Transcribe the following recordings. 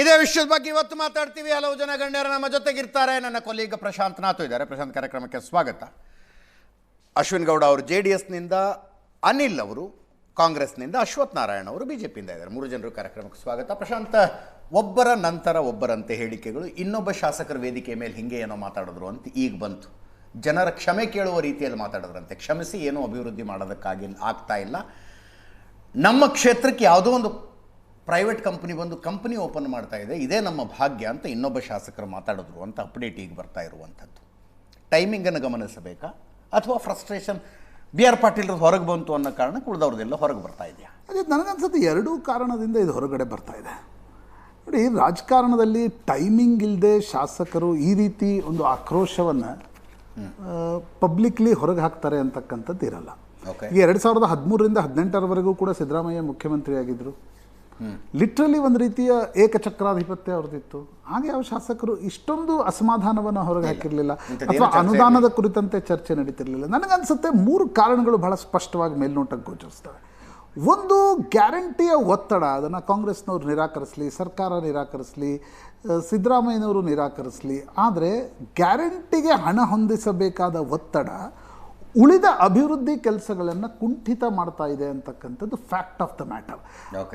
ಇದೇ ವಿಷಯದ ಬಗ್ಗೆ ಇವತ್ತು ಮಾತಾಡ್ತೀವಿ. ಹಲವು ಜನ ಗಣ್ಯರು ನಮ್ಮ ಜೊತೆಗಿರ್ತಾರೆ. ನನ್ನ ಕೊಲೀಗ ಪ್ರಶಾಂತ್ ನಾಥು ಇದ್ದಾರೆ. ಪ್ರಶಾಂತ್ ಕಾರ್ಯಕ್ರಮಕ್ಕೆ ಸ್ವಾಗತ. ಅಶ್ವಿನ್ ಗೌಡ ಅವರು ಜೆ ಡಿ ಎಸ್ನಿಂದ ಅನಿಲ್ ಅವರು, ಕಾಂಗ್ರೆಸ್ನಿಂದ ಅಶ್ವಥ್ ನಾರಾಯಣ ಅವರು, ಬಿ ಜೆ ಪಿಯಿಂದ ಇದ್ದಾರೆ. ಮೂರು ಜನರು ಕಾರ್ಯಕ್ರಮಕ್ಕೆ ಸ್ವಾಗತ. ಪ್ರಶಾಂತ, ಒಬ್ಬರ ನಂತರ ಒಬ್ಬರಂತೆ ಹೇಳಿಕೆಗಳು. ಇನ್ನೊಬ್ಬ ಶಾಸಕರ ವೇದಿಕೆ ಮೇಲೆ ಹಿಂಗೆ ಏನೋ ಮಾತಾಡಿದ್ರು ಅಂತ ಈಗ ಬಂತು. ಜನರ ಕ್ಷಮೆ ಕೇಳುವ ರೀತಿಯಲ್ಲಿ ಮಾತಾಡಿದ್ರಂತೆ. ಕ್ಷಮಿಸಿ ಏನೂ ಅಭಿವೃದ್ಧಿ ಮಾಡೋದಕ್ಕಾಗಿ ಆಗ್ತಾ ಇಲ್ಲ. ನಮ್ಮ ಕ್ಷೇತ್ರಕ್ಕೆ ಯಾವುದೋ ಒಂದು ಪ್ರೈವೇಟ್ ಕಂಪ್ನಿ ಬಂದು ಕಂಪ್ನಿ ಓಪನ್ ಮಾಡ್ತಾ ಇದೆ ಇದೇ ನಮ್ಮ ಭಾಗ್ಯ ಅಂತ ಇನ್ನೊಬ್ಬ ಶಾಸಕರು ಮಾತಾಡಿದ್ರು ಅಂತ ಅಪ್ಡೇಟ್ ಈಗ ಬರ್ತಾ ಇರುವಂಥದ್ದು. ಟೈಮಿಂಗನ್ನು ಗಮನಿಸಬೇಕಾ? ಅಥವಾ ಫ್ರಸ್ಟ್ರೇಷನ್ ಬಿ ಆರ್ ಪಾಟೀಲ್ ಹೊರಗೆ ಬಂತು ಅನ್ನೋ ಕಾರಣಕ್ಕೆ ಉಳಿದವ್ರದ್ದೆಲ್ಲ ಹೊರಗೆ ಬರ್ತಾ ಇದೆಯಾ? ಅದೇ ನನಗನ್ಸುತ್ತೆ ಎರಡೂ ಕಾರಣದಿಂದ ಇದು ಹೊರಗಡೆ ಬರ್ತಾ ಇದೆ. ನೋಡಿ ರಾಜಕಾರಣದಲ್ಲಿ ಟೈಮಿಂಗ್ ಇಲ್ಲದೆ ಶಾಸಕರು ಈ ರೀತಿ ಒಂದು ಆಕ್ರೋಶವನ್ನು ಪಬ್ಲಿಕ್ಲಿ ಹೊರಗೆ ಹಾಕ್ತಾರೆ ಅಂತಕ್ಕಂಥದ್ದು ಇರಲ್ಲ ಓಕೆ ಈ ಎರಡು ಸಾವಿರದ ಹದಿಮೂರರಿಂದ ಹದಿನೆಂಟರವರೆಗೂ ಕೂಡ ಸಿದ್ದರಾಮಯ್ಯ ಮುಖ್ಯಮಂತ್ರಿ ಆಗಿದ್ದರು ಲಿಟ್ರಲಿ ಒಂದು ರೀತಿಯ ಏಕಚಕ್ರಾಧಿಪತ್ಯ ಅವ್ರದ್ದಿತ್ತು. ಹಾಗೆ ಯಾವ ಶಾಸಕರು ಇಷ್ಟೊಂದು ಅಸಮಾಧಾನವನ್ನು ಹೊರಗೆ ಹಾಕಿರಲಿಲ್ಲ. ಅಥವಾ ಅನುದಾನದ ಕುರಿತಂತೆ ಚರ್ಚೆ ನಡೀತಿರಲಿಲ್ಲ. ನನಗನ್ಸುತ್ತೆ ಮೂರು ಕಾರಣಗಳು ಬಹಳ ಸ್ಪಷ್ಟವಾಗಿ ಮೇಲ್ನೋಟಕ್ಕೆ ಗೋಚರಿಸ್ತವೆ. ಒಂದು ಗ್ಯಾರಂಟಿಯ ಒತ್ತಡ. ಅದನ್ನು ಕಾಂಗ್ರೆಸ್ನವ್ರು ನಿರಾಕರಿಸಲಿ ಸರ್ಕಾರ ನಿರಾಕರಿಸಲಿ ಸಿದ್ದರಾಮಯ್ಯನವರು ನಿರಾಕರಿಸಲಿ. ಆದರೆ ಗ್ಯಾರಂಟಿಗೆ ಹಣ ಹೊಂದಿಸಬೇಕಾದ ಒತ್ತಡ ಉಳಿದ ಅಭಿವೃದ್ಧಿ ಕೆಲಸಗಳನ್ನು ಕುಂಠಿತ ಮಾಡ್ತಾ ಇದೆ ಅಂತಕ್ಕಂಥದ್ದು ಫ್ಯಾಕ್ಟ್ ಆಫ್ ದ ಮ್ಯಾಟರ್.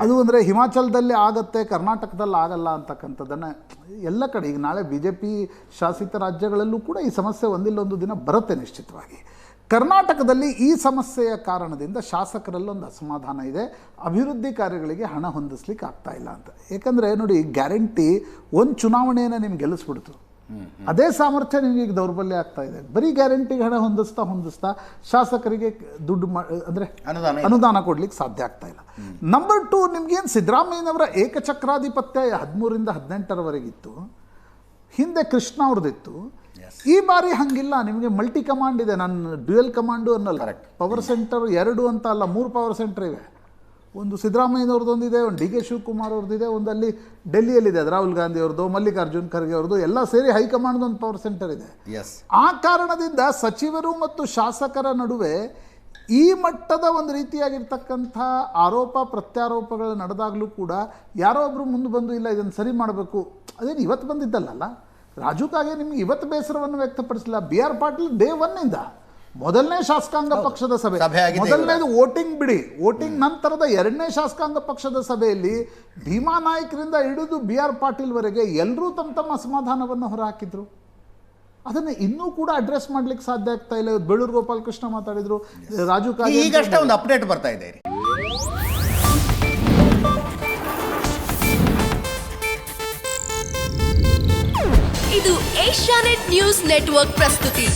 ಅದು ಅಂದರೆ ಹಿಮಾಚಲದಲ್ಲಿ ಆಗತ್ತೆ ಕರ್ನಾಟಕದಲ್ಲಿ ಆಗಲ್ಲ ಅಂತಕ್ಕಂಥದ್ದನ್ನು ಎಲ್ಲ ಕಡೆ ಈಗ ನಾಳೆ ಬಿ ಜೆ ಪಿ ಶಾಸಿತ ರಾಜ್ಯಗಳಲ್ಲೂ ಕೂಡ ಈ ಸಮಸ್ಯೆ ಒಂದಿಲ್ಲೊಂದು ದಿನ ಬರುತ್ತೆ ನಿಶ್ಚಿತವಾಗಿ. ಕರ್ನಾಟಕದಲ್ಲಿ ಈ ಸಮಸ್ಯೆಯ ಕಾರಣದಿಂದ ಶಾಸಕರಲ್ಲೊಂದು ಅಸಮಾಧಾನ ಇದೆ. ಅಭಿವೃದ್ಧಿ ಕಾರ್ಯಗಳಿಗೆ ಹಣ ಹೊಂದಿಸ್ಲಿಕ್ಕೆ ಆಗ್ತಾ ಇಲ್ಲ ಅಂತ. ಏಕೆಂದರೆ ನೋಡಿ ಗ್ಯಾರಂಟಿ ಒಂದು ಚುನಾವಣೆಯನ್ನು ನಿಮ್ಗೆ ಗೆಲ್ಲಿಸ್ಬಿಡ್ತು. ಅದೇ ಸಾಮರ್ಥ್ಯ ನಿಮಗೆ ಈಗ ದೌರ್ಬಲ್ಯ ಆಗ್ತಾ ಇದೆ. ಬರೀ ಗ್ಯಾರಂಟಿ ಹಣ ಹೊಂದಿಸ್ತಾ ಹೊಂದಿಸ್ತಾ ಶಾಸಕರಿಗೆ ದುಡ್ಡು ಮಾ ಅಂದರೆ ಅನುದಾನ ಅನುದಾನ ಕೊಡ್ಲಿಕ್ಕೆ ಸಾಧ್ಯ ಆಗ್ತಾ ಇಲ್ಲ. ನಂಬರ್ ಟು ನಿಮ್ಗೇನು ಸಿದ್ದರಾಮಯ್ಯನವರ ಏಕಚಕ್ರಾಧಿಪತ್ಯ ಹದಿಮೂರಿಂದ ಹದಿನೆಂಟರವರೆಗಿತ್ತು ಹಿಂದೆ ಕೃಷ್ಣ ಅವ್ರದ್ದಿತ್ತು ಈ ಬಾರಿ ಹಂಗಿಲ್ಲ. ನಿಮಗೆ ಮಲ್ಟಿ ಕಮಾಂಡ್ ಇದೆ. ನಾನು ಡ್ಯುಯಲ್ ಕಮಾಂಡು ಅನ್ನಲ್ಲ. ಪವರ್ ಸೆಂಟರ್ ಎರಡು ಅಂತ ಅಲ್ಲ ಮೂರು ಪವರ್ ಸೆಂಟರ್ ಇವೆ. ಒಂದು ಸಿದ್ದರಾಮಯ್ಯನವ್ರದ್ದೊಂದಿದೆ ಒಂದು ಡಿ ಕೆ ಶಿವಕುಮಾರ್ ಅವ್ರದ್ದಿದೆ ಒಂದು ಅಲ್ಲಿ ಡೆಲ್ಲಿಯಲ್ಲಿದೆ ಅದು ರಾಹುಲ್ ಗಾಂಧಿ ಅವ್ರದ್ದು ಮಲ್ಲಿಕಾರ್ಜುನ್ ಖರ್ಗೆ ಅವ್ರದ್ದು ಎಲ್ಲ ಸೇರಿ ಹೈಕಮಾಂಡ್ ಒಂದು ಪವರ್ ಸೆಂಟರ್ ಇದೆ. ಎಸ್ ಆ ಕಾರಣದಿಂದ ಸಚಿವರು ಮತ್ತು ಶಾಸಕರ ನಡುವೆ ಈ ಮಟ್ಟದ ಒಂದು ರೀತಿಯಾಗಿರ್ತಕ್ಕಂಥ ಆರೋಪ ಪ್ರತ್ಯಾರೋಪಗಳು ನಡೆದಾಗಲೂ ಕೂಡ ಯಾರೋ ಒಬ್ಬರು ಮುಂದೆ ಬಂದು ಇಲ್ಲ ಇದನ್ನು ಸರಿ ಮಾಡಬೇಕು. ಅದೇನು ಇವತ್ತು ಬಂದಿದ್ದಲ್ಲ ರಾಜು ಕಾಗೆ ನಿಮ್ಗೆ ಇವತ್ತು ಬೇಸರವನ್ನು ವ್ಯಕ್ತಪಡಿಸಲಿಲ್ಲ ಬಿ ಆರ್ ಪಾಟೀಲ್ ಡೇ ಒನ್ನಿಂದ. ಮೊದಲನೇ ಶಾಸಕಾಂಗ ಪಕ್ಷದ ಸಭೆ. ಮೊದಲನೇದು ವೋಟಿಂಗ್ ಬಿಡಿ. ವೋಟಿಂಗ್ ನಂತರದ ಎರಡನೇ ಶಾಸಕಾಂಗ ಪಕ್ಷದ ಸಭೆಯಲ್ಲಿ ಭೀಮಾ ನಾಯಕರಿಂದ ಹಿಡಿದು ಬಿ ಆರ್ ಪಾಟೀಲ್ವರೆಗೆ ಎಲ್ಲರೂ ತಮ್ಮ ತಮ್ಮ ಅಸಮಾಧಾನವನ್ನು ಹೊರಹಾಕಿದ್ರು. ಅದನ್ನು ಇನ್ನೂ ಕೂಡ ಅಡ್ರೆಸ್ ಮಾಡ್ಲಿಕ್ಕೆ ಸಾಧ್ಯ ಆಗ್ತಾ ಇಲ್ಲ. ಬೇಳೂರು ಗೋಪಾಲಕೃಷ್ಣ ಮಾತಾಡಿದ್ರು. ರಾಜು ಈಗಷ್ಟೇ ಒಂದು ಅಪ್ಡೇಟ್ ಬರ್ತಾ ಇದೆ ಇದು ಏಷ್ಯಾನೆಟ್ ನ್ಯೂಸ್ ನೆಟ್ವರ್ಕ್ ಪ್ರಸ್ತುತಿ.